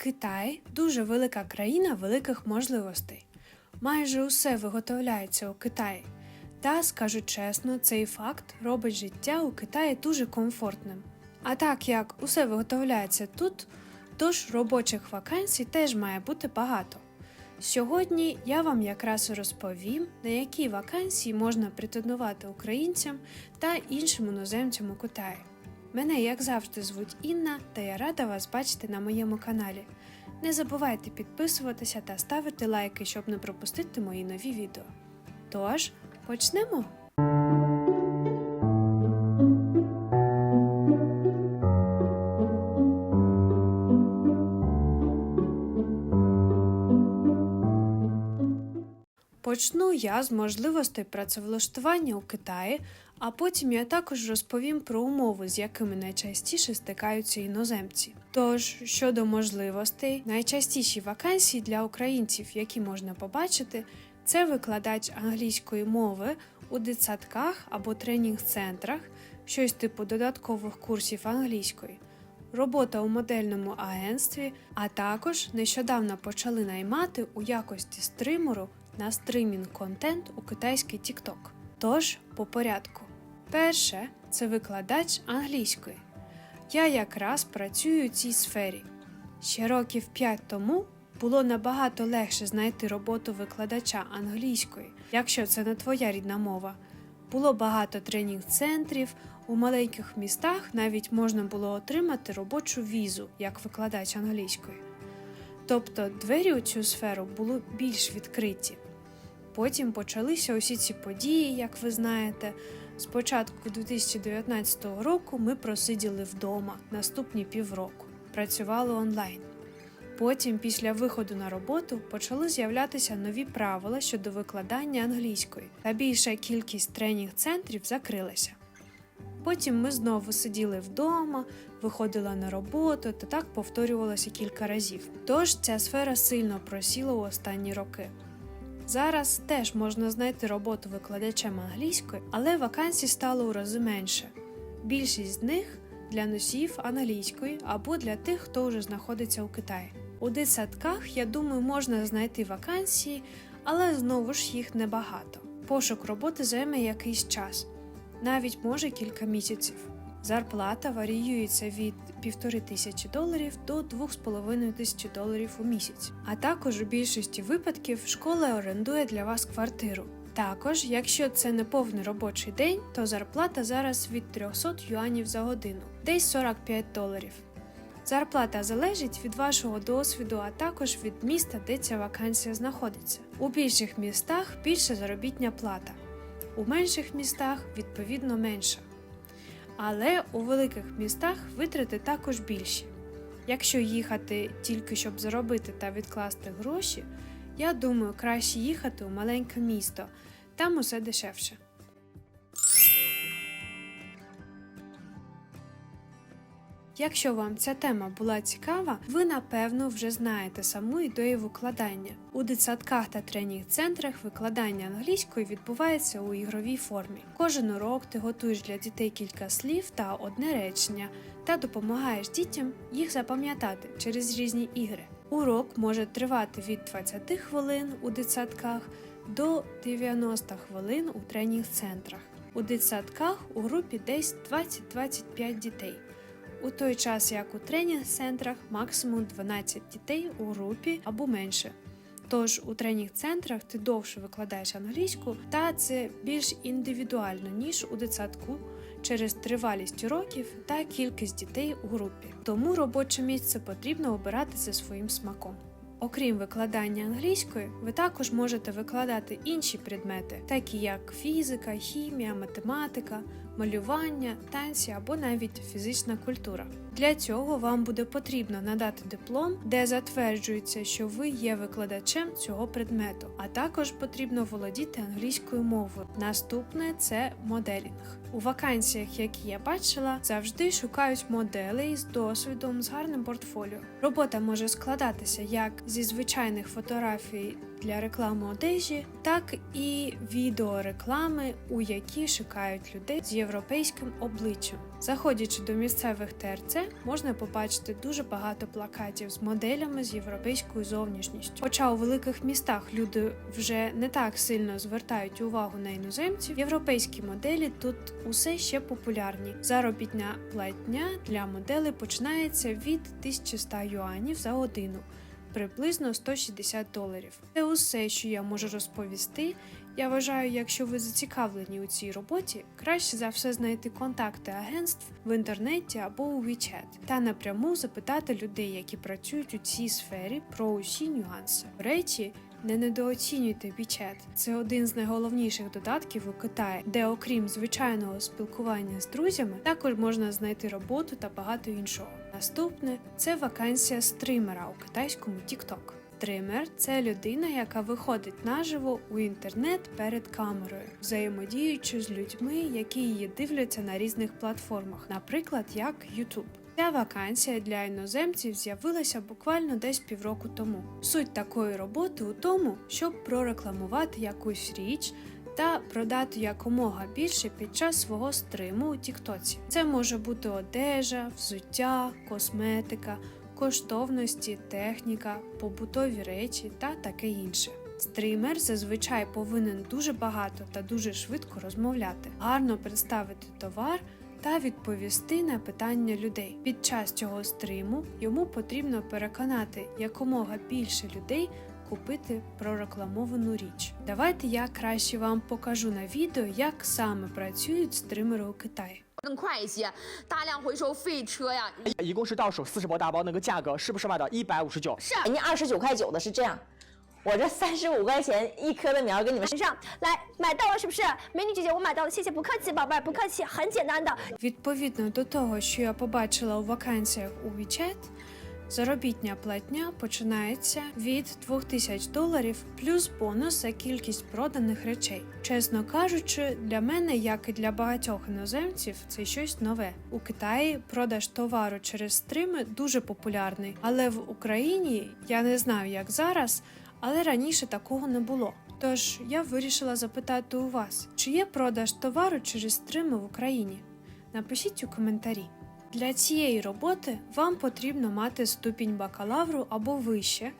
Китай дуже велика країна великих можливостей. Майже усе виготовляється у Китаї. Та, скажу чесно, цей факт робить життя у Китаї дуже комфортним. А так як усе виготовляється тут, тож робочих вакансій теж має бути багато. Сьогодні я вам якраз розповім, на які вакансії можна претендувати українцям та іншим іноземцям у Китаї. Мене, як завжди, звуть Інна, та я рада вас бачити на моєму каналі. Не забувайте підписуватися та ставити лайки, щоб не пропустити мої нові відео. Тож, почнемо! Почну я з можливостей працевлаштування у Китаї, а потім я також розповім про умови, з якими найчастіше стикаються іноземці. Тож щодо можливостей, найчастіші вакансії для українців, які можна побачити, це викладач англійської мови у дитсадках або тренінг-центрах, щось типу додаткових курсів англійської. Робота у модельному агентстві, а також нещодавно почали наймати у якості стримеру на стримінг контент у китайський TikTok. Тож, по порядку. Перше це викладач англійської. Я якраз працюю у цій сфері. Ще років 5 тому було набагато легше знайти роботу викладача англійської, якщо це не твоя рідна мова. Було багато тренінг-центрів, у маленьких містах навіть можна було отримати робочу візу як викладач англійської. Тобто двері у цю сферу були більш відкриті. Потім почалися усі ці події, як ви знаєте. Спочатку 2019 року ми просиділи вдома наступні півроку, працювали онлайн. Потім, після виходу на роботу, почали з'являтися нові правила щодо викладання англійської, та більша кількість тренінг-центрів закрилася. Потім ми знову сиділи вдома, виходила на роботу та так повторювалося кілька разів. Тож ця сфера сильно просіла у останні роки. Зараз теж можна знайти роботу викладачем англійської, але вакансій стало у рази менше. Більшість з них для носіїв англійської або для тих, хто вже знаходиться у Китаї. У дитсадках, я думаю, можна знайти вакансії, але знову ж їх небагато. Пошук роботи займе якийсь час, навіть може кілька місяців. Зарплата варіюється від півтори тисячі доларів до 2,5 тисячі доларів у місяць. А також у більшості випадків школа орендує для вас квартиру. Також, якщо це не повний робочий день, то зарплата зараз від 300 юанів за годину, десь 45 доларів. Зарплата залежить від вашого досвіду, а також від міста, де ця вакансія знаходиться. У більших містах більша заробітня плата, у менших містах відповідно менша. Але у великих містах витрати також більші. Якщо їхати тільки щоб заробити та відкласти гроші, я думаю, краще їхати у маленьке місто, там усе дешевше. Якщо вам ця тема була цікава, ви напевно вже знаєте саму ідею викладання. У дитсадках та тренінг-центрах викладання англійської відбувається у ігровій формі. Кожен урок ти готуєш для дітей кілька слів та одне речення, та допомагаєш дітям їх запам'ятати через різні ігри. Урок може тривати від 20 хвилин у дитсадках до 90 хвилин у тренінг-центрах. У дитсадках у групі десь 20-25 дітей. У той час, як у тренінг-центрах, максимум 12 дітей у групі або менше. Тож у тренінг-центрах ти довше викладаєш англійську, та це більш індивідуально, ніж у дитсадку через тривалість уроків та кількість дітей у групі. Тому робоче місце потрібно обирати за своїм смаком. Окрім викладання англійської, ви також можете викладати інші предмети, такі як фізика, хімія, математика, малювання, танці або навіть фізична культура. Для цього вам буде потрібно надати диплом, де затверджується, що ви є викладачем цього предмету, а також потрібно володіти англійською мовою. Наступне це моделінг. У вакансіях, які я бачила, завжди шукають моделей з досвідом з гарним портфоліо. Робота може складатися як зі звичайних фотографій для реклами одежі, так і відеореклами, у які шукають людей з європейським обличчям. Заходячи до місцевих ТРЦ, можна побачити дуже багато плакатів з моделями з європейською зовнішністю. Хоча у великих містах люди вже не так сильно звертають увагу на іноземців, європейські моделі тут усе ще популярні. Заробітня платня для моделей починається від 1100 юанів за годину. Приблизно 160 доларів. Це усе, що я можу розповісти. Я вважаю, якщо ви зацікавлені у цій роботі, краще за все знайти контакти агентств в інтернеті або у WeChat та напряму запитати людей, які працюють у цій сфері, про усі нюанси. До речі, не недооцінюйте WeChat. Це один з найголовніших додатків у Китаї, де, окрім звичайного спілкування з друзями, також можна знайти роботу та багато іншого. Наступне це вакансія стримера у китайському TikTok. Стример це людина, яка виходить наживо у інтернет перед камерою, взаємодіючи з людьми, які її дивляться на різних платформах, наприклад, як YouTube. Ця вакансія для іноземців з'явилася буквально десь півроку тому. Суть такої роботи у тому, щоб прорекламувати якусь річ та продати якомога більше під час свого стриму у Тіктоці. Це може бути одежа, взуття, косметика, коштовності, техніка, побутові речі та таке інше. Стрімер зазвичай повинен дуже багато та дуже швидко розмовляти, гарно представити товар та відповісти на питання людей. Під час цього стриму йому потрібно переконати якомога більше людей купити прорекламовану річ. Давайте я краще вам покажу на відео, як саме працюють стримери у Китаї. 更快一些，大量回收废车呀。一共是到手四十包大包，那个价格是不是卖到一百五十九？是人家二十九块九的是这样，我这三十五块钱一颗的苗给你们身上来买到了是不是？美女姐姐，我买到了，谢谢，不客气，宝贝儿，不客气，很简单的。 Відповідно до того, що я побачила у вакансіях у WeChat, Заробітня платня починається від 2000 доларів плюс бонус за кількість проданих речей. Чесно кажучи, для мене, як і для багатьох іноземців, це щось нове. У Китаї продаж товару через стрими дуже популярний, але в Україні я не знаю, як зараз, але раніше такого не було. Тож я вирішила запитати у вас, чи є продаж товару через стрими в Україні? Напишіть у коментарі. Для цієї роботи вам потрібно мати ступінь бакалавру або вище.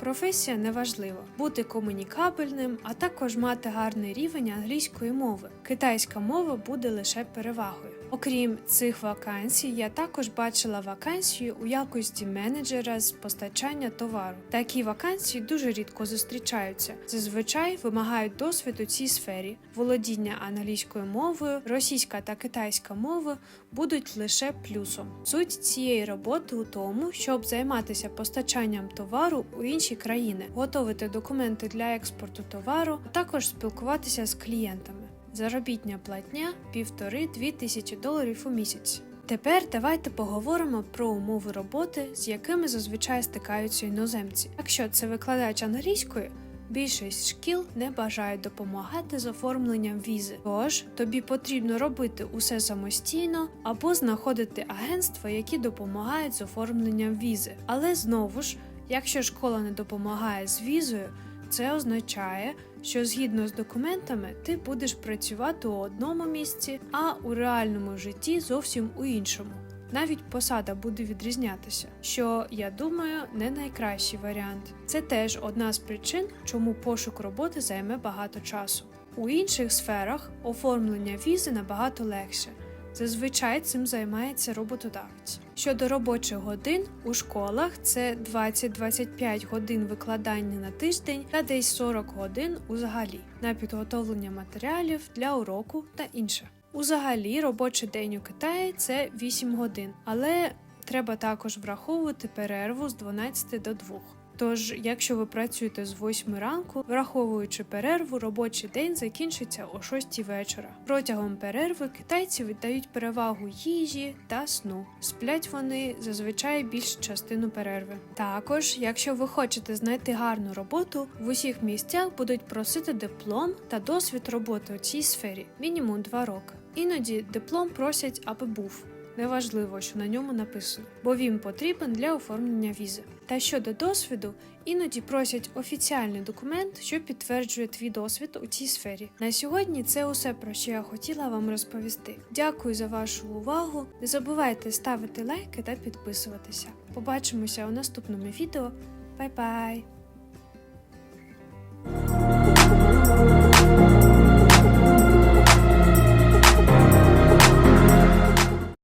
Професія неважлива, бути комунікабельним, а також мати гарний рівень англійської мови. Китайська мова буде лише перевагою. Окрім цих вакансій, я також бачила вакансію у якості менеджера з постачання товару. Такі вакансії дуже рідко зустрічаються. Зазвичай вимагають досвід у цій сфері. Володіння англійською мовою, російська та китайська мови будуть лише плюсом. Суть цієї роботи у тому, щоб займатися постачанням товару у інші країни, готувати документи для експорту товару, а також спілкуватися з клієнтами. Заробітня платня півтори-дві тисячі доларів у місяць. Тепер давайте поговоримо про умови роботи, з якими зазвичай стикаються іноземці. Якщо це викладач англійської, більшість шкіл не бажають допомагати з оформленням візи. Тож тобі потрібно робити усе самостійно або знаходити агентства, які допомагають з оформленням візи. Але знову ж, якщо школа не допомагає з візою, це означає, що згідно з документами ти будеш працювати у одному місці, а у реальному житті зовсім у іншому. Навіть посада буде відрізнятися, що я думаю, не найкращий варіант. Це теж одна з причин, чому пошук роботи займе багато часу. У інших сферах оформлення візи набагато легше. Зазвичай цим займається роботодавець. Щодо робочих годин у школах це 20-25 годин викладання на тиждень та десь 40 годин узагалі на підготовлення матеріалів для уроку та інше. Узагалі робочий день у Китаї це 8 годин, але треба також враховувати перерву з 12 до 2. Тож, якщо ви працюєте з 8 ранку, враховуючи перерву, робочий день закінчиться о 6 вечора. Протягом перерви китайці віддають перевагу їжі та сну. Сплять вони зазвичай більшу частину перерви. Також, якщо ви хочете знайти гарну роботу, в усіх місцях будуть просити диплом та досвід роботи у цій сфері мінімум 2 роки. Іноді диплом просять, аби був неважливо, що на ньому написано, бо він потрібен для оформлення візи. Та щодо досвіду, іноді просять офіціальний документ, що підтверджує твій досвід у цій сфері. На сьогодні це усе про що я хотіла вам розповісти. Дякую за вашу увагу. Не забувайте ставити лайки та підписуватися. Побачимося у наступному відео. Бай-бай!